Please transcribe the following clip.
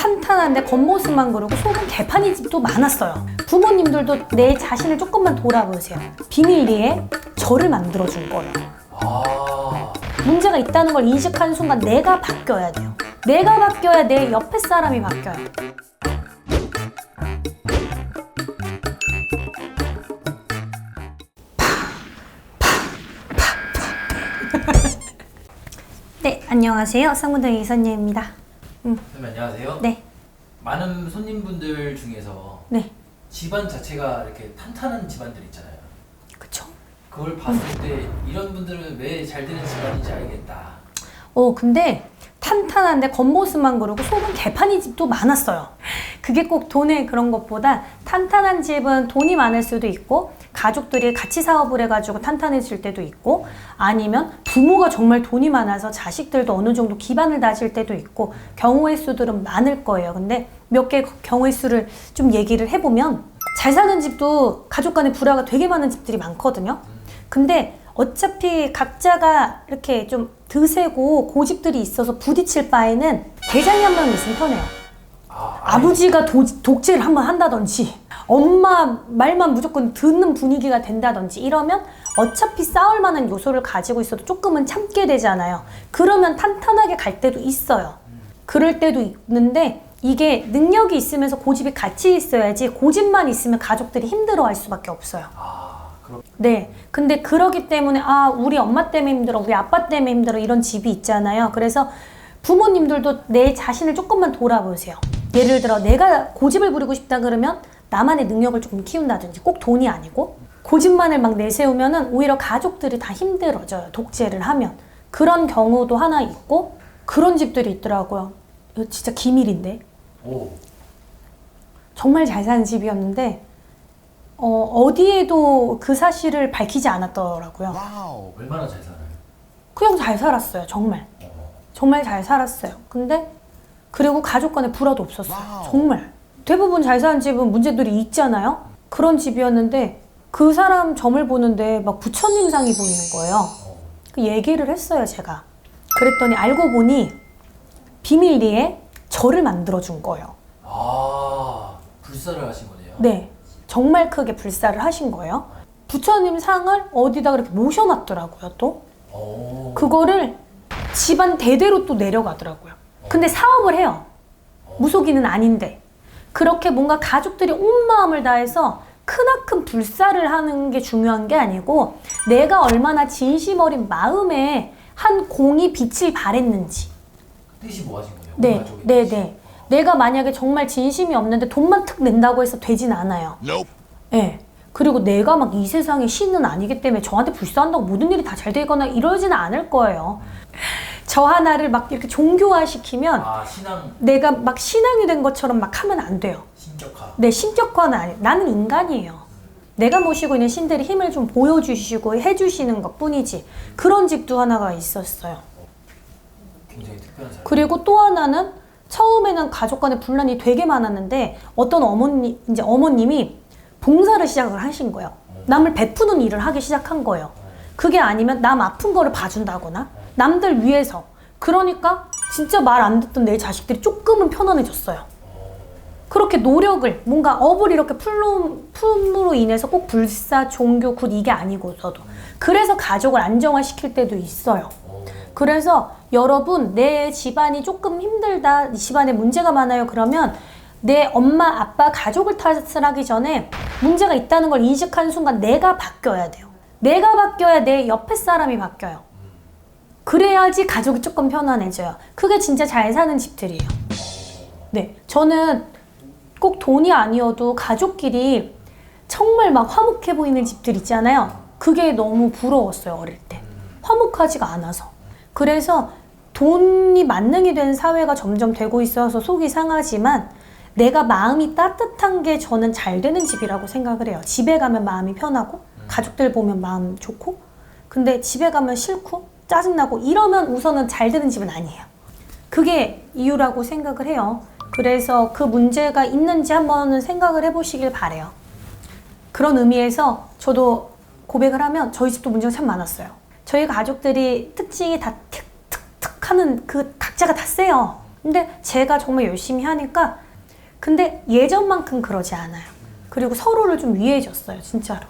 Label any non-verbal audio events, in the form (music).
탄탄한데 겉모습만 그러고 속은 개판인 집도 많았어요. 부모님들도 내 자신을 조금만 돌아보세요. 비밀리에 저를 만들어준 거예요. 아, 문제가 있다는 걸 인식하는 순간 내가 바뀌어야 돼요. 내가 바뀌어야 내 옆에 사람이 바뀌어요. (laughs) 네, 안녕하세요. 쌍문동 이선녀입니다. 선생님 안녕하세요. 네, 많은 손님분들 중에서 네, 집안 자체가 이렇게 탄탄한 집안들 있잖아요. 그쵸. 그걸 봤을 때 이런 분들은 왜 잘 되는 집안인지 알겠다. 어, 근데 탄탄한데 겉모습만 그러고 속은 개판인 집도 많았어요. 그게 꼭 돈의 그런 것보다 탄탄한 집은 돈이 많을 수도 있고 가족들이 같이 사업을 해가지고 탄탄해질 때도 있고 아니면 부모가 정말 돈이 많아서 자식들도 어느 정도 기반을 다질 때도 있고 경우의 수들은 많을 거예요. 근데 몇 개 경우의 수를 좀 얘기를 해보면 잘 사는 집도 가족 간의 불화가 되게 많은 집들이 많거든요. 근데 어차피 각자가 이렇게 좀 드세고 고집들이 있어서 부딪힐 바에는 대장이 한 명 있으면 편해요. 아, 아버지가 도, 독재를 한번 한다든지 엄마 말만 무조건 듣는 분위기가 된다든지 이러면 어차피 싸울 만한 요소를 가지고 있어도 조금은 참게 되잖아요. 그러면 탄탄하게 갈 때도 있어요. 그럴 때도 있는데 이게 능력이 있으면서 고집이 같이 있어야지 고집만 있으면 가족들이 힘들어할 수밖에 없어요. 네. 근데 그러기 때문에 아, 우리 엄마 때문에 힘들어, 우리 아빠 때문에 힘들어 이런 집이 있잖아요. 그래서 부모님들도 내 자신을 조금만 돌아보세요. 예를 들어 내가 고집을 부리고 싶다 그러면 나만의 능력을 조금 키운다든지 꼭 돈이 아니고 고집만을 막 내세우면은 오히려 가족들이 다 힘들어져요. 독재를 하면. 그런 경우도 하나 있고 그런 집들이 있더라고요. 이거 진짜 기밀인데. 오, 정말 잘 사는 집이었는데 어, 어디에도 그 사실을 밝히지 않았더라고요. 얼마나 잘 살아요? 그냥 잘 살았어요, 정말. 정말 잘 살았어요. 근데 그리고 가족 간에 불화도 없었어요. 정말. 대부분 잘 사는 집은 문제들이 있잖아요. 그런 집이었는데 그 사람 점을 보는데 막 부처님상이 보이는 거예요. 그 얘기를 했어요, 제가. 그랬더니 알고 보니 비밀리에 저를 만들어준 거예요. 아, 불사를 하신 거네요. 네. 정말 크게 불사를 하신 거예요. 부처님 상을 어디다 그렇게 모셔놨더라고요, 또. 오, 그거를 집안 대대로 또 내려가더라고요. 근데 사업을 해요. 무속인은 아닌데. 그렇게 뭔가 가족들이 온 마음을 다해서 크나큰 불사를 하는 게 중요한 게 아니고 내가 얼마나 진심 어린 마음에 한 공이 빛을 발했는지. 뜻이 뭐 하신 거예요? 네, 네? 네. 내가 만약에 정말 진심이 없는데 돈만 탁 낸다고 해서 되진 않아요. 예. 그리고 내가 막 이 세상의 신은 아니기 때문에 저한테 불사한다고 모든 일이 다 잘 되거나 이러지는 않을 거예요. 저 하나를 막 이렇게 종교화시키면 아, 신앙 내가 막 신앙이 된 것처럼 막 하면 안 돼요. 신격화. 내 신격화는 아니 나는 인간이에요. 내가 모시고 있는 신들이 힘을 좀 보여주시고 해주시는 것 뿐이지. 그런 집도 하나가 있었어요. 굉장히 특별한 사람. 그리고 또 하나는 처음에는 가족 간의 분란이 되게 많았는데 어떤 어머니 이제 어머님이 봉사를 시작을 하신 거예요. 남을 베푸는 일을 하기 시작한 거예요. 그게 아니면 남 아픈 거를 봐준다거나 남들 위해서 그러니까 진짜 말 안 듣던 내 자식들이 조금은 편안해졌어요. 그렇게 노력을 뭔가 업을 이렇게 풀로, 품으로 인해서 꼭 불사 종교 굿 이게 아니고서도 그래서 가족을 안정화시킬 때도 있어요. 오, 그래서 여러분 내 집안이 조금 힘들다 이 집안에 문제가 많아요. 그러면 내 엄마 아빠 가족을 탓을 하기 전에 문제가 있다는 걸 인식하는 순간 내가 바뀌어야 돼요. 내가 바뀌어야 내 옆에 사람이 바뀌어요. 그래야지 가족이 조금 편안해져요. 그게 진짜 잘 사는 집들이에요. 네 저는 꼭 돈이 아니어도 가족끼리 정말 막 화목해 보이는 집들 있잖아요. 그게 너무 부러웠어요 어릴 때. 화목하지가 않아서 그래서 돈이 만능이 된 사회가 점점 되고 있어서 속이 상하지만 내가 마음이 따뜻한 게 저는 잘 되는 집이라고 생각을 해요. 집에 가면 마음이 편하고 가족들 보면 마음 좋고 근데 집에 가면 싫고 짜증나고 이러면 우선은 잘 되는 집은 아니에요. 그게 이유라고 생각을 해요. 그래서 그 문제가 있는지 한번은 생각을 해보시길 바래요. 그런 의미에서 저도 고백을 하면 저희 집도 문제가 참 많았어요. 저희 가족들이 특징이 다 틱틱틱 하는 그 각자가 다 세요. 근데 제가 정말 열심히 하니까 근데 예전만큼 그러지 않아요. 그리고 서로를 좀 위해줬어요, 진짜로.